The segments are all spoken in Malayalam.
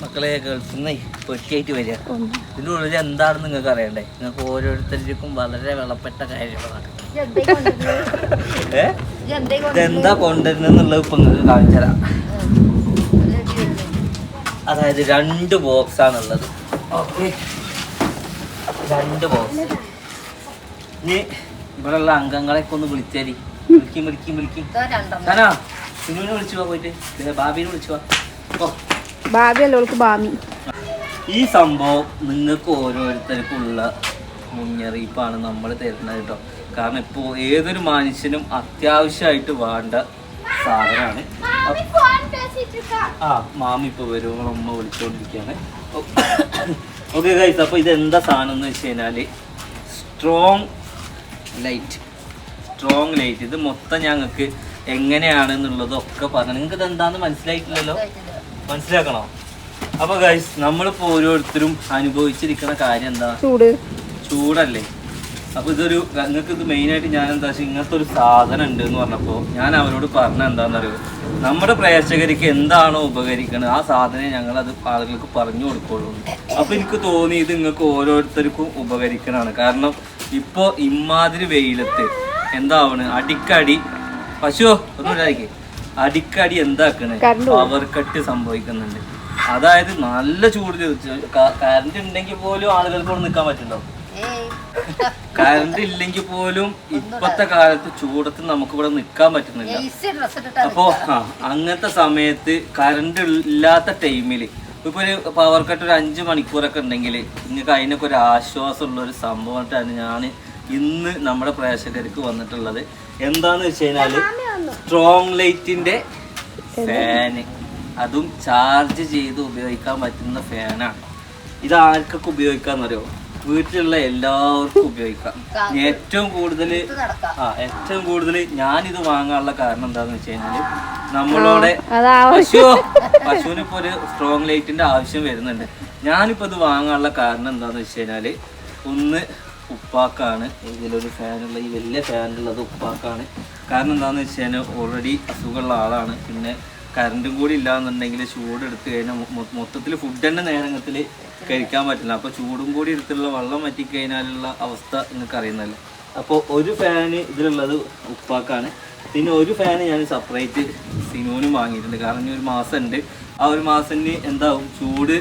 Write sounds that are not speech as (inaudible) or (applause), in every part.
മക്കളെ ഗൾഫിൽ നിന്ന് പെട്ടിയായിട്ട് വരിക. ഇതിന്റെ ഉള്ളിൽ എന്താണെന്ന് നിങ്ങൾക്ക് അറിയണ്ടേ? നിങ്ങൾക്ക് ഓരോരുത്തർക്കും വളരെ വിളപ്പെട്ട കാര്യങ്ങളാണ്. ഇതെന്താ ഇപ്പം ഇപ്പൊ നിങ്ങൾക്ക് കാണിച്ചു തരാം. അതായത് രണ്ട് ബോക്സ് ആണുള്ളത്. ഓക്കെ. രണ്ട് ബോക്സ് ഇനി ഇവിടെയുള്ള അംഗങ്ങളെയൊക്കെ ഒന്ന് വിളിച്ചേരി വിളിക്കും വിളിക്കും വിളിക്കും. ഞാനാ സിനുവിനെ വിളിച്ചു പോവാ പോയിട്ട്. ബാബിനെ വിളിച്ചു പോവാ ഓ ഭാവി അല്ലവൾക്ക് ഭാവി? ഭാമി ഈ സംഭവം നിങ്ങൾക്ക് ഓരോരുത്തർക്കുള്ള മുന്നറിയിപ്പാണ് നമ്മൾ തരുന്നത് കേട്ടോ. കാരണം ഇപ്പോൾ ഏതൊരു മനുഷ്യനും അത്യാവശ്യമായിട്ട് വേണ്ട സാധനമാണ്. ആ മാമി ഇപ്പോൾ വരുമ്പോൾ അമ്മ വിളിച്ചുകൊണ്ടിരിക്കുകയാണ് ഓക്കെ ഗൈസ് അപ്പോൾ ഇതെന്താ സാധനം എന്ന് വെച്ച് കഴിഞ്ഞാൽ സ്ട്രോങ് ലൈറ്റ് സ്ട്രോങ് ലൈറ്റ് ഇത് മൊത്തം ഞങ്ങൾക്ക് എങ്ങനെയാണെന്നുള്ളതൊക്കെ പറഞ്ഞു. നിങ്ങൾക്ക് ഇത് എന്താണെന്ന് മനസ്സിലായിട്ടില്ലല്ലോ മനസ്സിലാക്കണോ? അപ്പൊ ഗൈസ് നമ്മളിപ്പോ ഓരോരുത്തരും അനുഭവിച്ചിരിക്കുന്ന കാര്യം എന്താ? ചൂട്. ചൂടല്ലേ? അപ്പൊ ഇതൊരു നിങ്ങൾക്ക് ഇത് മെയിൻ ആയിട്ട് ഞാൻ എന്താ വെച്ചാൽ ഇങ്ങനത്തെ ഒരു സാധനം ഉണ്ട് എന്ന് പറഞ്ഞപ്പോ ഞാൻ അവരോട് പറഞ്ഞ എന്താണെന്നറിയോ നമ്മുടെ പ്രേക്ഷകർക്ക് എന്താണോ ഉപകരിക്കുന്നത് ആ സാധനം ഞങ്ങൾ അത് ആളുകൾക്ക് പറഞ്ഞു കൊടുക്കുള്ളൂ. അപ്പൊ എനിക്ക് തോന്നി ഇത് നിങ്ങൾക്ക് ഓരോരുത്തർക്കും ഉപകരിക്കണതാണ്. കാരണം ഇപ്പോ ഇമാതിരി വെയിലത്ത് എന്താവണ്? അടിക്കടി. പശുവോ ഒന്നും ഇല്ലായിരിക്കും അടിക്കടി എന്താക്കണേ? പവർ കട്ട് സംഭവിക്കുന്നുണ്ട്. അതായത് നല്ല ചൂട് കറണ്ട് ഉണ്ടെങ്കിൽ പോലും ആളുകൾക്ക് ഇവിടെ നിൽക്കാൻ പറ്റുന്നുണ്ടോ കറണ്ട് ഇല്ലെങ്കിൽ പോലും ഇപ്പത്തെ കാലത്ത് ചൂടത്ത് നമുക്ക് ഇവിടെ നിൽക്കാൻ പറ്റുന്നില്ല. അപ്പോ അങ്ങനത്തെ സമയത്ത് കറണ്ട് ഇല്ലാത്ത ടൈമിൽ ഇപ്പൊ ഒരു പവർ കട്ട് ഒരു അഞ്ചു മണിക്കൂറൊക്കെ ഉണ്ടെങ്കിൽ നിങ്ങൾക്ക് അതിനൊക്കെ ഒരു ആശ്വാസമുള്ള ഒരു സംഭവമായിട്ടാണ് ഞാൻ ഇന്ന് നമ്മുടെ പ്രേക്ഷകർക്ക് വന്നിട്ടുള്ളത്. എന്താന്ന് വെച്ച് കഴിഞ്ഞാൽ സ്ട്രോങ് ലൈറ്റിന്റെ ഫാന് അതും ചാർജ് ചെയ്ത് ഉപയോഗിക്കാൻ പറ്റുന്ന ഫാനാണ് ഇത് ആർക്കൊക്കെ ഉപയോഗിക്കാന്നറിയോ? വീട്ടിലുള്ള എല്ലാവർക്കും ഉപയോഗിക്കാം. ഏറ്റവും കൂടുതൽ ആ ഏറ്റവും കൂടുതൽ ഞാനിത് വാങ്ങാനുള്ള കാരണം എന്താന്ന് വെച്ച് കഴിഞ്ഞാൽ നമ്മളോടെ പശു പശുവിന് ഇപ്പൊ ഒരു സ്ട്രോങ് ലൈറ്റിന്റെ ആവശ്യം വരുന്നുണ്ട്. ഞാനിപ്പോ ഇത് വാങ്ങാനുള്ള കാരണം എന്താന്ന് വെച്ച് കഴിഞ്ഞാൽ ഒന്ന് ഉപ്പാക്കാണ്. ഇതിലൊരു ഫാനുള്ള ഈ വലിയ ഫാനുള്ളത് ഉപ്പാക്കാണ്. കാരണം എന്താണെന്ന് വെച്ച് കഴിഞ്ഞാൽ ഓൾറെഡി അസുഖമുള്ള ആളാണ്. പിന്നെ കറണ്ടും കൂടി ഇല്ലാന്നുണ്ടെങ്കിൽ ചൂട് എടുത്ത് കഴിഞ്ഞാൽ മൊത്തത്തിൽ ഫുഡ് തന്നെ നേരത്തിൽ കഴിക്കാൻ പറ്റില്ല. അപ്പോൾ ചൂടും കൂടി എടുത്തുള്ള വെള്ളം പറ്റിക്കഴിഞ്ഞാലുള്ള അവസ്ഥ നിങ്ങൾക്ക് അറിയുന്നില്ല അപ്പോൾ ഒരു ഫാന് ഇതിലുള്ളത് ഉപ്പാക്കാണ്. പിന്നെ ഒരു ഫാന് ഞാൻ സെപ്പറേറ്റ് സിനോനും വാങ്ങിയിട്ടുണ്ട്. കാരണം ഇനി ഒരു മാസം ഉണ്ട് ആ ഒരു മാസത്തിന് എന്താവും? ചൂട്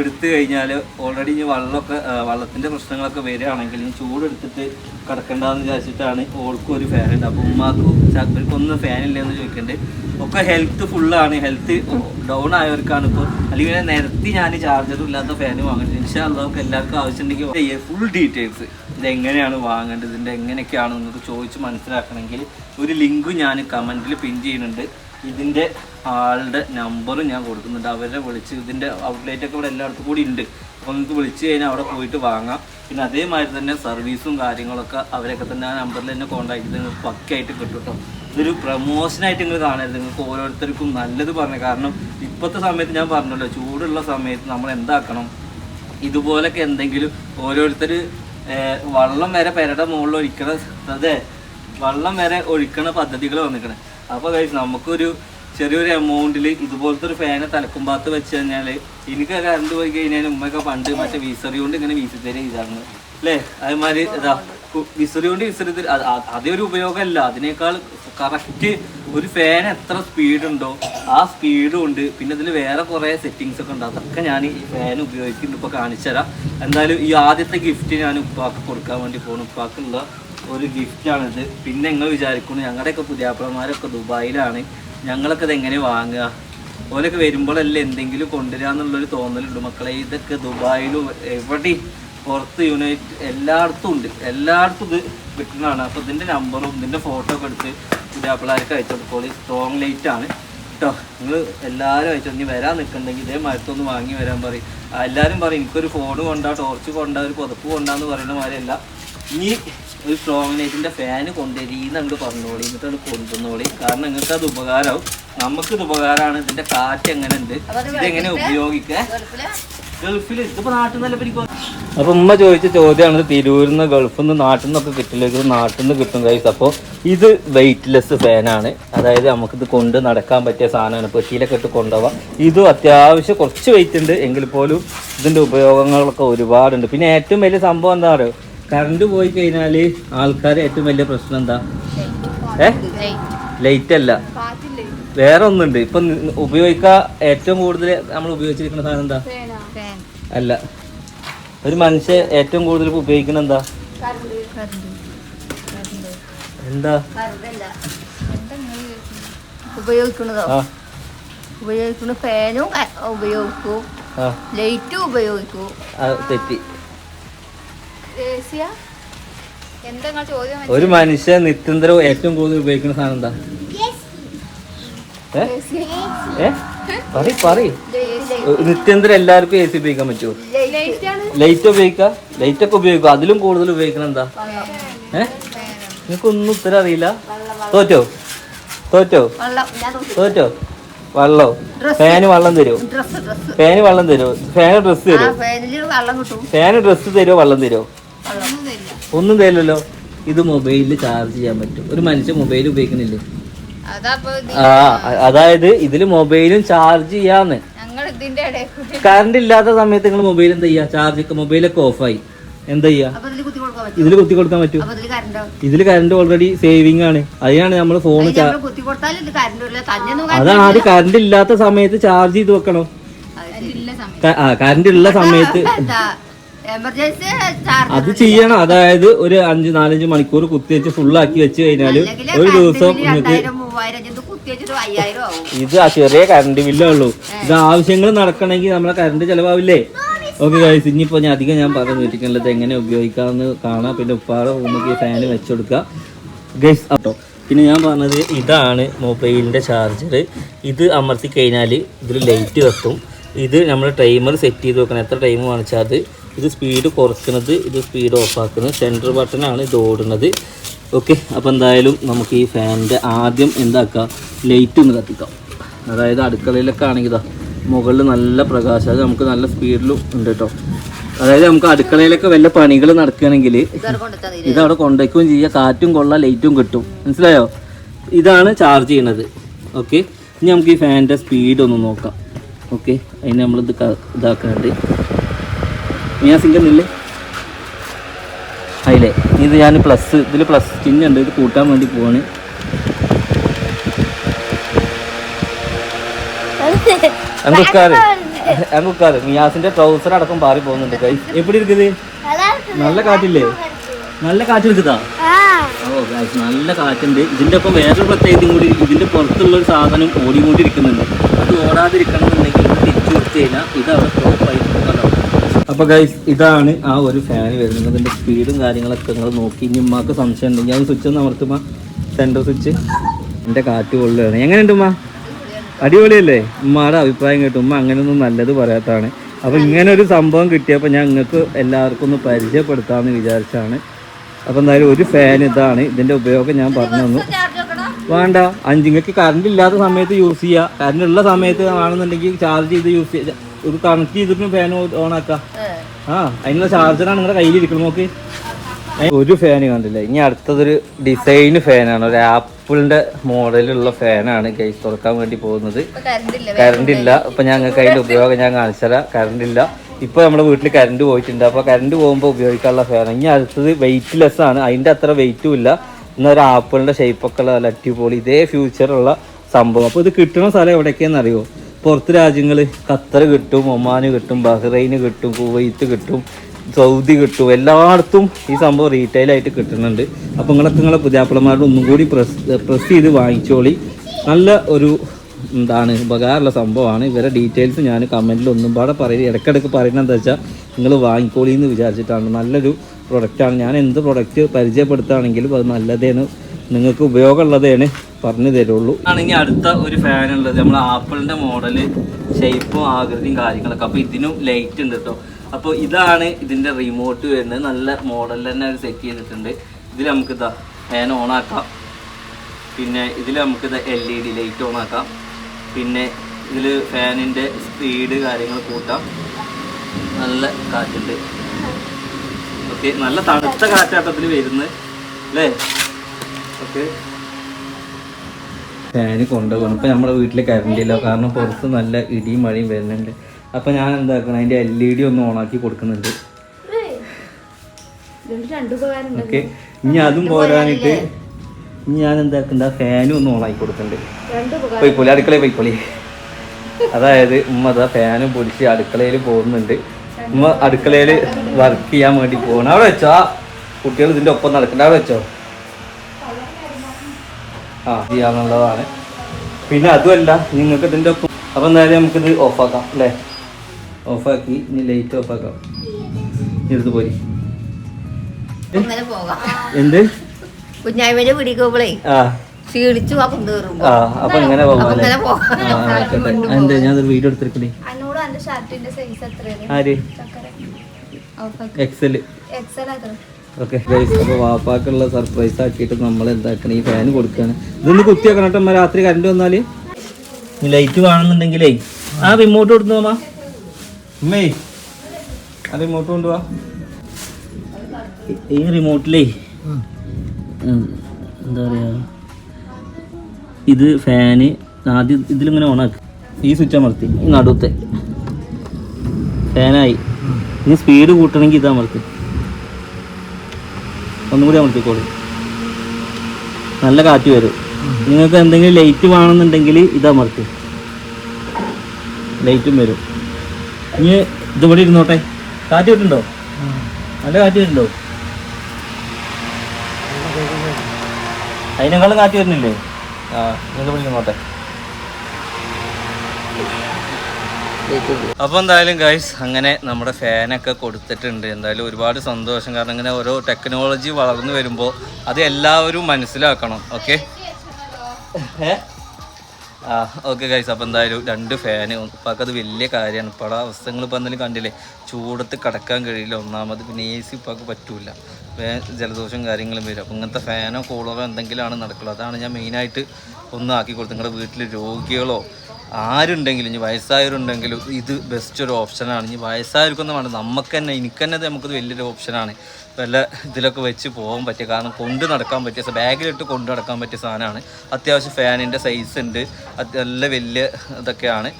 എടുത്തു കഴിഞ്ഞാൽ ഓൾറെഡി ഇനി വെള്ളമൊക്കെ വെള്ളത്തിന്റെ പ്രശ്നങ്ങളൊക്കെ വരികയാണെങ്കിൽ ഇനി ചൂടെടുത്തിട്ട് കിടക്കണ്ടെന്ന് വിചാരിച്ചിട്ടാണ് ഓൾക്കും ഒരു ഫാൻ ഉണ്ട്. അപ്പോൾ ഉമ്മാക്കും ചാക്കർക്കൊന്നും ഫാൻ ഇല്ലെന്ന് ചോദിക്കുന്നുണ്ട് ഒക്കെ ഹെൽത്ത് ഫുള്ളാണ് ഹെൽത്ത് ഡൗൺ ആയവർക്കാണ് ഇപ്പോൾ അല്ലെങ്കിൽ നിരത്തി ഞാൻ ചാർജറും ഇല്ലാത്ത ഫാൻ വാങ്ങുന്നത്. ഇൻഷാല്ല നമുക്ക് എല്ലാവർക്കും ആവശ്യമുണ്ടെങ്കിൽ ഫുൾ ഡീറ്റെയിൽസ് ഇത് എങ്ങനെയാണ് വാങ്ങേണ്ടത്? ഇതിന്റെ എങ്ങനെയൊക്കെയാണ് നിങ്ങൾക്ക് ചോദിച്ച് മനസ്സിലാക്കണമെങ്കിൽ ഒരു ലിങ്ക് ഞാൻ കമന്റിൽ പിൻ ചെയ്യുന്നുണ്ട്. ഇതിന്റെ ആളുടെ നമ്പറും ഞാൻ കൊടുക്കുന്നുണ്ട്. അവരെ വിളിച്ച് ഇതിന്റെ ഔട്ട്ലെറ്റ് ഒക്കെ ഇവിടെ എല്ലായിടത്തും കൂടി ഉണ്ട്. അപ്പോൾ നിങ്ങൾക്ക് വിളിച്ച് കഴിഞ്ഞാൽ അവിടെ പോയിട്ട് വാങ്ങാം. പിന്നെ അതേമാതിരി തന്നെ സർവീസും കാര്യങ്ങളൊക്കെ അവരൊക്കെ തന്നെ ആ നമ്പറിൽ തന്നെ കോൺടാക്ട് ചെയ്ത് നിങ്ങൾക്ക് പക്കായിട്ട് കിട്ടും കേട്ടോ. ഇതൊരു പ്രമോഷനായിട്ട് നിങ്ങൾ കാണരുത്. നിങ്ങൾക്ക് ഓരോരുത്തർക്കും നല്ലത് പറഞ്ഞു. കാരണം ഇപ്പോഴത്തെ സമയത്ത് ഞാൻ പറഞ്ഞല്ലോ ചൂടുള്ള സമയത്ത് നമ്മൾ എന്താക്കണം? ഇതുപോലൊക്കെ എന്തെങ്കിലും ഓരോരുത്തർ വള്ളം വരെ പെരയുടെ മുകളിൽ ഒഴിക്കണ അതെ വള്ളം വരെ ഒഴിക്കണ പദ്ധതികൾ വന്നിക്കണേ അപ്പോൾ കഴിച്ച് നമുക്കൊരു ചെറിയൊരു എമൗണ്ടിൽ ഇതുപോലത്തെ ഒരു ഫാന് തലക്കുമ്പാത്ത് വെച്ച് കഴിഞ്ഞാൽ എനിക്ക് കറണ്ട് പോയി കഴിഞ്ഞാൽ ഉമ്മയൊക്കെ പണ്ട് മറ്റേ വിസറി കൊണ്ട് ഇങ്ങനെ വീസിത്തരി ഇതാണ് അല്ലേ അതേമാതിരി ഇതാ വിസറി കൊണ്ട് വിസറി തരും അത് ഒരു ഉപയോഗമല്ല. അതിനേക്കാൾ കറക്റ്റ് ഒരു ഫാൻ എത്ര സ്പീഡ് ഉണ്ടോ ആ സ്പീഡും ഉണ്ട് പിന്നെ ഇതിൽ വേറെ കുറേ സെറ്റിങ്സ് ഒക്കെ ഉണ്ട്. അതൊക്കെ ഞാൻ ഈ ഫാൻ ഉപയോഗിക്കുന്നുണ്ട് ഇപ്പോൾ കാണിച്ചു തരാം എന്തായാലും ഈ ആദ്യത്തെ ഗിഫ്റ്റ് ഞാൻ ഉപ്പാക്ക് കൊടുക്കാൻ വേണ്ടി പോകുന്നു ഉപ്പാക്കുള്ള ഒരു ഗിഫ്റ്റാണിത് പിന്നെ നിങ്ങൾ വിചാരിക്കുന്നു ഞങ്ങളുടെയൊക്കെ പുതിയാപ്പിളമാരൊക്കെ ദുബായിലാണ്. ഞങ്ങളൊക്കെ ഇത് എങ്ങനെ വാങ്ങുക? ഓലൊക്കെ വരുമ്പോഴല്ലേ എന്തെങ്കിലും കൊണ്ടുവരിക എന്നുള്ളൊരു തോന്നലുണ്ട്. മക്കളെ ഇതൊക്കെ ദുബായിലും എവിടെയും പുറത്ത് യുണൈറ്റ് എല്ലായിടത്തും ഉണ്ട്. എല്ലായിടത്തും ഇത് കിട്ടുന്നതാണ് അപ്പോൾ ഇതിന്റെ നമ്പറും ഇതിന്റെ ഫോട്ടോ ഒക്കെ എടുത്ത് പുതിയാപ്പിളാർക്ക് അയച്ചു കൊടുക്കോളി സ്ട്രോങ് ലൈറ്റ് ആണ്. കേട്ടോ നിങ്ങൾ എല്ലാവരും അയച്ചു. ഇനി വരാൻ നിൽക്കുന്നുണ്ടെങ്കിൽ ഇതേ മരത്തൊന്ന് വാങ്ങി വരാൻ പറയും. എല്ലാവരും പറയും എനിക്കൊരു ഫോൺ കൊണ്ടാ ടോർച്ച് കൊണ്ടാ ഒരു പുതപ്പ് കൊണ്ടാന്ന് പറയുന്ന മാതിരിയല്ല ഇനി ഒരു സ്ട്രോങ് ലൈറ്റിന്റെ ഫാന് കൊണ്ടുവരീന്ന് അങ്ങോട്ട് പറഞ്ഞോളി. എന്നിട്ട് അത് കൊണ്ടുവന്നോളി. കാരണം നിങ്ങൾക്ക് അത് ഉപകാരമാവും നമുക്ക് ഇത് ഉപകാരമാണ് ഇതിന്റെ കാറ്റ് എങ്ങനെ ഉണ്ട് ഇതെങ്ങനെ ഉപയോഗിക്കുക ഗൾഫിൽ ഇതിപ്പോൾ നാട്ടിൽ നിന്നല്ല പിടിക്കും അപ്പൊ ഉമ്മ ചോദിച്ച ചോദ്യമാണ് തിരൂരിൽ നിന്ന് ഗൾഫിൽ നിന്ന് നാട്ടിൽ നിന്നൊക്കെ കിട്ടില്ല? ഇത് നാട്ടിൽ നിന്ന് കിട്ടും കൈസ് അപ്പോൾ ഇത് വെയിറ്റ്ലെസ് ഫാനാണ് അതായത് നമുക്കിത് കൊണ്ട് നടക്കാൻ പറ്റിയ സാധനമാണ്. പെട്ടിയിലൊക്കെ ഇട്ട് കൊണ്ടുപോവാം. ഇതും അത്യാവശ്യം കുറച്ച് വെയിറ്റ് ഉണ്ട്. എങ്കിൽ പോലും ഇതിന്റെ ഉപയോഗങ്ങളൊക്കെ ഒരുപാടുണ്ട്. പിന്നെ ഏറ്റവും വലിയ സംഭവം എന്താ പറയുക കറണ്ട് പോയി കഴിഞ്ഞാൽ ആൾക്കാർ ഏറ്റവും വലിയ പ്രശ്നം എന്താ? ഏ? ലൈറ്റ് അല്ല വേറെ ഒന്നുണ്ട് ഇപ്പൊ ഉപയോഗിക്കാൻ ഏറ്റവും കൂടുതൽ നമ്മൾ ഉപയോഗിച്ചിരിക്കുന്ന സാധനം എന്താ? അല്ല. ഒരു മനുഷ്യ ഏറ്റവും കൂടുതൽ ഉപയോഗിക്കുന്ന എന്താ? എന്താ? ഉപയോഗിക്കുന്നതോ ഉപയോഗിക്കുന്ന ഫാനും ഉപയോഗിക്കൂ. ലൈറ്റും ഉപയോഗിക്കൂ. തെറ്റി. ഒരു മനുഷ്യ നിത്യന്തരം ഏറ്റവും കൂടുതൽ ഉപയോഗിക്കുന്ന സാധനം എന്താ? പറ പറ നിത്യന്തരം എല്ലാവർക്കും എ സി ഉപയോഗിക്കാൻ പറ്റുമോ? ലൈറ്റ്. ഉപയോഗിക്കാം ലൈറ്റ് ഒക്കെ ഉപയോഗിക്കുക അതിലും കൂടുതൽ ഉപയോഗിക്കണം എന്താ? ഏഹ് നിങ്ങൾക്ക് ഒന്നും ഉത്തരം അറിയില്ല? തോറ്റോ? തോറ്റോ? തോറ്റോ. വള്ളോ? ഫാന് വെള്ളം തരുമോ ഫാന് വെള്ളം തരുമോ ഫാന് ഡ്രസ്സ് ആ തരുമോ ഫാന് ഡ്രസ്സ് തരുമോ വെള്ളം തരുമോ ഒന്നും തരില്ലല്ലോ. ഇത് മൊബൈലിൽ ചാർജ് ചെയ്യാൻ പറ്റും. ഒരു മനുഷ്യൻ മൊബൈൽ ഉപയോഗിക്കുന്നില്ലേ? അതപ്പോ ആ അതായത് ഇതിൽ മൊബൈലും ചാർജ് ചെയ്യാന്ന്. കറണ്ട് ഇല്ലാത്ത സമയത്ത് നിങ്ങൾ മൊബൈൽ എന്താ ചെയ്യാ? ചാർജ് മൊബൈലൊക്കെ ഓഫായി എന്താ ചെയ്യാ? ഇതിൽ ഇതിൽ കുത്തി കൊടുക്കാൻ പറ്റും ഇതിൽ കുത്തി കൊടുക്കാൻ പറ്റും അപ്പൊ ഇതിൽ കറണ്ടോ ഓൾറെഡി സേവിങ് ആണ്. അതിനാണ് നമ്മൾ ഫോൺ അതാണ് കറണ്ട് അത് ഇല്ലാത്ത സമയത്ത് ചാർജ് ചെയ്ത് വെക്കണോ? ഇല്ല സമയം ആ കറണ്ട് ഉള്ള സമയത്ത് അത് ചെയ്യണം. അതായത് ഒരു അഞ്ച് നാലഞ്ച് മണിക്കൂർ കുത്തിവെച്ച് ഫുള്ളാക്കി വെച്ച് കഴിഞ്ഞാൽ ഒരു ദിവസം ഇത് ആ ചെറിയ കറണ്ട് ബില്ലേ ഉള്ളൂ ഇത് ആവശ്യങ്ങൾ നടക്കണമെങ്കിൽ നമ്മളെ കറണ്ട് ചെലവാവില്ലേ? ഓക്കെ ഗൈസ് ഇനിയിപ്പോൾ ഞാൻ അധികം ഞാൻ പറഞ്ഞു വെച്ചിട്ടുള്ളത് എങ്ങനെ ഉപയോഗിക്കാമെന്ന് കാണാം. പിന്നെ ഉപ്പാറ ഉമ്മക്ക് ഫാന് വെച്ചുകൊടുക്കുക ഗൈസ് കേട്ടോ പിന്നെ ഞാൻ പറഞ്ഞത് ഇതാണ് മൊബൈലിന്റെ ചാർജർ ഇത് അമർത്തി കഴിഞ്ഞാൽ ഇതിൽ ലൈറ്റ് കത്തും ഇത് നമ്മൾ ടൈമർ സെറ്റ് ചെയ്ത് വെക്കണം. എത്ര ടൈം കാണിച്ചാൽ അത് ഇത് സ്പീഡ് കുറയ്ക്കുന്നത് ഇത് സ്പീഡ് ഓഫാക്കുന്നത് സെന്റർ ബട്ടണാണ് ഇത് ഓടുന്നത്. ഓക്കെ അപ്പോൾ എന്തായാലും നമുക്ക് ഈ ഫാനിന്റെ ആദ്യം എന്താക്കാം? ലൈറ്റ് ഒന്ന് കത്തിക്കാം. അതായത് അടുക്കളയിലൊക്കെ ആണെങ്കിൽ ഇതാ മുകളിൽ നല്ല പ്രകാശം. അത് നമുക്ക് നല്ല സ്പീഡിലും ഉണ്ട് കേട്ടോ അതായത് നമുക്ക് അടുക്കളയിലൊക്കെ വല്ല പണികൾ നടക്കുകയാണെങ്കിൽ ഇതവിടെ ഇത്. അവിടെ കൊണ്ടുവയ്ക്കുകയും ചെയ്യുക കാറ്റും കൊള്ളാം ലൈറ്റും കിട്ടും. മനസ്സിലായോ? ഇതാണ് ചാർജ് ചെയ്യണത് ഓക്കെ ഇനി നമുക്ക് ഈ ഫാനിന്റെ സ്പീഡ് ഒന്ന് നോക്കാം. ഓക്കെ അതിന് നമ്മളിത് ഇതാക്കാണ്ട്. ഇതാക്കുന്നുണ്ട് ഞാൻ സിംഗിൾ ഇല്ലേ? അതിലെ. ഇത് ഞാൻ പ്ലസ് ഇതിൽ പ്ലസ് ചിഹ്നുണ്ട് ഇത് കൂട്ടാൻ വേണ്ടി പോവാണ്. (laughs) മിയാസിന്റെ ട്രൗസർ അടക്കം പാറി പോകുന്നുണ്ട് കൈ എപ്പിടി ഇരിക്കുന്നത് നല്ല കാറ്റില്ലേ? നല്ല കാറ്റ് എടുക്കുതാ ഓ ഗൈസ് നല്ല കാറ്റുണ്ട്. ഇതിന്റെ ഒപ്പം വേറൊരു പ്രത്യേകതയും കൂടി ഇതിന്റെ പുറത്തുള്ള ഒരു സാധനം ഓടിക്കൊണ്ടിരിക്കുന്നുണ്ട്. അത് ഓടാതിരിക്കണം എന്നുണ്ടെങ്കിൽ തിരിച്ചു കൊടുത്തു കഴിഞ്ഞാൽ ഇത് അവിടെ സ്റ്റോപ്പായി ആയി പോകുന്നതാണ് അപ്പൊ ഗൈസ് ഇതാണ് ആ ഒരു ഫാൻ വരുന്നത്. അതിന്റെ സ്പീഡും കാര്യങ്ങളൊക്കെ നിങ്ങൾ നോക്കി. ഇനി ഉമ്മാക്ക് സംശയം ഉണ്ടെങ്കിൽ അത് സ്വിച്ച് ഒന്ന് അമർത്തുമ്പോ സെന്റർ സ്വിച്ച് എന്റെ കാറ്റ് കൊള്ളുകയാണ് എങ്ങനെയുണ്ട് ഉമ്മ? അടിപൊളിയല്ലേ? ഉമ്മയുടെ അഭിപ്രായം കേട്ടു. ഉമ്മ അങ്ങനെയൊന്നും നല്ലത് പറയാത്താണ് അപ്പോൾ ഇങ്ങനെ ഒരു സംഭവം കിട്ടിയപ്പോൾ ഞാൻ നിങ്ങൾക്ക് എല്ലാവർക്കും ഒന്ന് പരിചയപ്പെടുത്താമെന്ന് വിചാരിച്ചാണ്. അപ്പോൾ എന്തായാലും ഒരു ഫാൻ ഇതാണ്. ഇതിന്റെ ഉപയോഗം ഞാൻ പറഞ്ഞു തന്നു. വേണ്ട. അഞ്ചിങ്ങൾക്ക് കറണ്ട് ഇല്ലാത്ത സമയത്ത് യൂസ് ചെയ്യുക കറണ്ട് ഉള്ള സമയത്ത് ആണെന്നുണ്ടെങ്കിൽ ചാർജ് ചെയ്ത് യൂസ് ചെയ്യുക ഇത് കണക്ട് ചെയ്തിട്ടും ഫാൻ ഓൺ ആക്കാം ആ അതിനുള്ള ചാർജറാണ് നിങ്ങളുടെ കയ്യിലിരിക്കുന്നത് നോക്ക്. ഒരു ഫാൻ കണ്ടില്ല. ഇനി അടുത്തതൊരു ഡിസൈൻ ഫാനാണ് ഒരു ആപ്പിളിന്റെ മോഡലുള്ള ഫാനാണ് കേസ് തുറക്കാൻ വേണ്ടി പോകുന്നത്. കറണ്ട് ഇല്ല. ഇപ്പൊ ഞങ്ങൾക്ക് അതിന്റെ ഉപയോഗം ഞാൻ കാണിച്ചുതരാം കറണ്ട് ഇല്ല. ഇപ്പൊ നമ്മുടെ വീട്ടിൽ കറണ്ട് പോയിട്ടുണ്ട്. അപ്പൊ കറണ്ട് പോകുമ്പോൾ ഉപയോഗിക്കാനുള്ള ഫാൻ ഇനി അടുത്തത് വെയിറ്റ് ലെസ് ആണ്. അതിന്റെ അത്ര വെയിറ്റും ഇല്ല. എന്നാൽ ഒരു ആപ്പിളിന്റെ ഷേപ്പൊക്കെ ഉള്ള നല്ല അടിപൊളി ഇതേ ഫ്യൂച്ചറുള്ള സംഭവം. അപ്പൊ ഇത് കിട്ടുന്ന സ്ഥലം എവിടെയൊക്കെയാണെന്ന് അറിയോ? പുറത്ത് രാജ്യങ്ങൾ ഖത്തർ കിട്ടും ഒമാന് കിട്ടും ബഹ്റൈന് കിട്ടും കുവൈത്ത് കിട്ടും സൗദി കിട്ടും എല്ലായിടത്തും ഈ സംഭവം റീറ്റെയിൽ ആയിട്ട് കിട്ടുന്നുണ്ട്. അപ്പോൾ നിങ്ങളൊക്കെ നിങ്ങളെ പുതിയാപ്പിളമാരുടെ ഒന്നും കൂടി പ്രസ് പ്രസ് ചെയ്ത് വാങ്ങിച്ചോളി. നല്ല ഒരു എന്താണ് ഉപകാരമുള്ള സംഭവമാണ്. ഇവരെ ഡീറ്റെയിൽസ് ഞാൻ കമന്റിൽ ഒന്നും പാടെ പറയുന്നത് ഇടയ്ക്കിടയ്ക്ക് പറയുന്നത് എന്താ വെച്ചാൽ നിങ്ങൾ വാങ്ങിക്കോളി എന്ന് വിചാരിച്ചിട്ടാണ്. നല്ലൊരു പ്രൊഡക്റ്റാണ് ഞാൻ എന്ത് പ്രൊഡക്റ്റ് പരിചയപ്പെടുത്തുകയാണെങ്കിലും അത് നല്ലതേന്ന് നിങ്ങൾക്ക് ഉപയോഗമുള്ളതേന് പറഞ്ഞു തരുള്ളൂ. ആണെങ്കിൽ അടുത്ത ഒരു ഫാൻ ഉള്ളത്. നമ്മൾ ആപ്പിളിന്റെ മോഡൽ ഷേപ്പും ആകൃതിയും കാര്യങ്ങളൊക്കെ. അപ്പോൾ ഇതിനും ലൈറ്റ് ഉണ്ട് കേട്ടോ അപ്പോൾ ഇതാണ് ഇതിന്റെ റിമോട്ട് വരുന്നത്. നല്ല മോഡൽ തന്നെ അത് സെറ്റ് ചെയ്തിട്ടുണ്ട്. ഇതിൽ നമുക്ക് ഇതാ ഫാൻ ഓൺ ആക്കാം. പിന്നെ ഇതിൽ നമുക്ക് ഇത് എൽ ഇ ഡി ലൈറ്റ് ഓണാക്കാം പിന്നെ ഇതിൽ ഫാനിന്റെ സ്പീഡ് കാര്യങ്ങൾ കൂട്ടാം. നല്ല കാറ്റുണ്ട്. ഓക്കെ നല്ല തണുത്ത കാറ്റാട്ടത്തിൽ വരുന്നത് അല്ലേ? ഓക്കെ. ഫാന് കൊണ്ടുപോകണം. ഇപ്പം നമ്മുടെ വീട്ടിൽ കരണ്ടില്ല കാരണം പുറത്ത് നല്ല ഇടിയും മഴയും വരുന്നുണ്ട്. അപ്പം ഞാൻ എന്താക്കണം? അതിന്റെ എൽ ഇ ഡി ഒന്ന് ഓണാക്കി കൊടുക്കുന്നുണ്ട്. ഓക്കെ. ഇനി അതും പോരാനിട്ട് ഇനി ഞാൻ എന്താക്കണ്ട? ഫാനും ഒന്ന് ഓണാക്കി കൊടുക്കുന്നുണ്ട്. പോയിക്കോളി അടുക്കളയിൽ പോയിക്കോളി. അതായത് ഉമ്മ അതാ ഫാനും പൊടിച്ച് അടുക്കളയിൽ പോകുന്നുണ്ട്. ഉമ്മ അടുക്കളയിൽ വർക്ക് ചെയ്യാൻ വേണ്ടി പോകണം അവിടെ വെച്ചോ. ആ കുട്ടികൾ ഇതിന്റെ ഒപ്പം നടക്കണ്ട. അവിടെ വെച്ചോ. ആ ചെയ്യാന്നുള്ളതാണ്. പിന്നെ അതുമല്ല നിങ്ങൾക്ക് ഇതിന്റെ ഒപ്പം അപ്പം എന്തായാലും നമുക്കിത് ഓഫാക്കാം അല്ലേ? ഓഫാക്കി ഇനി ലൈറ്റ് ഓഫാക്കാം എടുത്ത് പോരി. എന്ത്? കുഞ്ഞായ്മനെ പിടിക്കുമ്പോഴേ ആ. ക്ഷീണിച്ചു ആ അപ്പൊ ഇങ്ങനെ പോകാം എന്താ ഞാൻ വീഡിയോ എടുത്തിരിക്കണേ. അന്നോട് ഷർട്ടിന്റെ സൈസ് എത്രയാണ് ആര്? എക്സൽ ഓക്കെ അപ്പോൾ വാപ്പാക്കുള്ള സർപ്രൈസ് ആക്കിയിട്ട് നമ്മൾ എന്താക്കണം? ഈ ഫാൻ കൊടുക്കുകയാണ് ഇതൊന്ന് കുത്തി വെക്കണം കേട്ടോ രാത്രി കറണ്ട് വന്നാൽ ഈ ലൈറ്റ് കാണുന്നുണ്ടെങ്കിലേ ആ റിമോട്ട് കൊടുത്തു അമ്മ ഉമ്മേ ആ റിമോട്ട് കൊണ്ടുപോവാ ഈ- റിമോട്ടിലേ ഉം, എന്താ പറയാ ഇത് ഫാന് ആദ്യം ഇതിലിങ്ങനെ ഓണാക്കി ഈ സ്വിച്ച് അമർത്തി നടുത്തെ ഫാനായി ഇനി സ്പീഡ് കൂട്ടണമെങ്കിൽ ഇതാ അമർത്തി. ഒന്നും കൂടി അമർത്തിക്കോളൂ. നല്ല കാറ്റ് വരും. നിങ്ങൾക്ക് എന്തെങ്കിലും ലൈറ്റ് വേണമെന്നുണ്ടെങ്കിൽ ഇതാ അമർത്തി. ലൈറ്റും വരും. ഇനി ഇതുപോലെ ഇരുന്നോട്ടെ. കാറ്റ് കിട്ടുന്നുണ്ടോ നല്ല കാറ്റ് വരുന്നുണ്ടോ? അതിനേക്കാളും കാറ്റ് വരുന്നില്ലേ? ആ നിങ്ങൾ ഇരുന്നോട്ടെ. അപ്പോൾ എന്തായാലും ഗൈസ് അങ്ങനെ നമ്മുടെ ഫാനൊക്കെ കൊടുത്തിട്ടുണ്ട്. എന്തായാലും ഒരുപാട് സന്തോഷം. കാരണം ഇങ്ങനെ ഓരോ ടെക്നോളജി വളർന്നു വരുമ്പോൾ അത് എല്ലാവരും മനസ്സിലാക്കണം. ഓക്കെ ആ ഓക്കെ ഗൈസ് അപ്പോൾ എന്തായാലും രണ്ട് ഫാന് ഇപ്പം അത് വലിയ കാര്യമാണ്. ഇപ്പോൾ അവസ്ഥകൾ ഇപ്പം എന്തെങ്കിലും കണ്ടില്ലേ? ചൂടത്ത് കിടക്കാൻ കഴിയില്ല. ഒന്നാമത് പിന്നെ എ സി ഇപ്പം പറ്റൂല. ജലദോഷം കാര്യങ്ങളും വരും. അപ്പോൾ ഇങ്ങനത്തെ ഫാനോ കൂളറോ എന്തെങ്കിലുമാണ് നടക്കുള്ളൂ അതാണ് ഞാൻ മെയിനായിട്ട് ഒന്നാക്കി കൊടുത്തത്. നിങ്ങളുടെ വീട്ടിൽ രോഗികളോ ആരുണ്ടെങ്കിലും ഇനി വയസ്സായവരുണ്ടെങ്കിലും ഇത് ബെസ്റ്റ് ഒരു ഓപ്ഷനാണ് ഇനി വയസ്സായവർക്കൊന്നും വേണ്ട. നമുക്ക് തന്നെ എനിക്ക് തന്നെ നമുക്കത് വലിയൊരു ഓപ്ഷനാണ് വല്ല ഇതിലൊക്കെ വെച്ച് പോകാൻ പറ്റിയ കാരണം കൊണ്ട് നടക്കാൻ പറ്റിയ ബാഗിലിട്ട് കൊണ്ട് നടക്കാൻ പറ്റിയ സാധനമാണ്. അത്യാവശ്യം ഫാനിന്റെ സൈസ് ഉണ്ട്. നല്ല വലിയ ഇതൊക്കെയാണ്.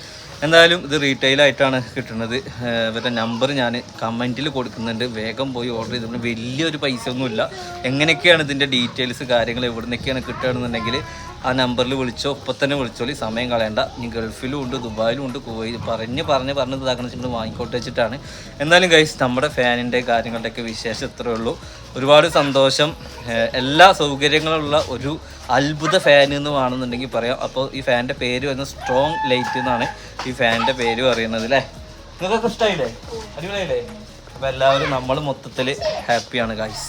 എന്തായാലും ഇത് റീറ്റെയിൽ ആയിട്ടാണ് കിട്ടുന്നത്. ഇവരുടെ നമ്പർ ഞാൻ കമന്റിൽ കൊടുക്കുന്നുണ്ട്. വേഗം പോയി ഓർഡർ ചെയ്തിട്ട് വലിയൊരു പൈസ ഒന്നുമില്ല. എങ്ങനെയൊക്കെയാണ് ഇതിന്റെ ഡീറ്റെയിൽസ് കാര്യങ്ങൾ എവിടെ നിന്നൊക്കെയാണ് കിട്ടുകയാണെന്നുണ്ടെങ്കിൽ ആ നമ്പറിൽ വിളിച്ചോ ഇപ്പം തന്നെ വിളിച്ചോളി സമയം കളയണ്ട. ഇനി ഗൾഫിലും ഉണ്ട് ദുബായിലും ഉണ്ട്. കുവൈറ്റ് പറഞ്ഞ് പറഞ്ഞ് പറഞ്ഞ് ഇതാക്കണം. വെച്ചിട്ട് വാങ്ങിക്കോട്ടെ വെച്ചിട്ടാണ്. എന്തായാലും കഴിച്ച് നമ്മുടെ ഫാനിന്റെ കാര്യങ്ങളുടെയൊക്കെ വിശേഷം ഇത്രയേ ഉള്ളൂ. ഒരുപാട് സന്തോഷം. എല്ലാ സൗകര്യങ്ങളുള്ള ഒരു അത്ഭുത ഫാൻ എന്ന് വേണമെന്നുണ്ടെങ്കിൽ പറയാം. അപ്പോൾ ഈ ഫാനിന്റെ പേര് വരുന്നത് സ്ട്രോങ് ലൈറ്റ് എന്നാണ്. ഈ ഫാനിന്റെ പേര് പറയുന്നത് അല്ലേ നിങ്ങൾക്കൊക്കെ ഇഷ്ടമായില്ലേ അടിപൊളിയായില്ലേ? അപ്പോൾ എല്ലാവരും നമ്മൾ മൊത്തത്തിൽ ഹാപ്പിയാണ് ഗൈസ്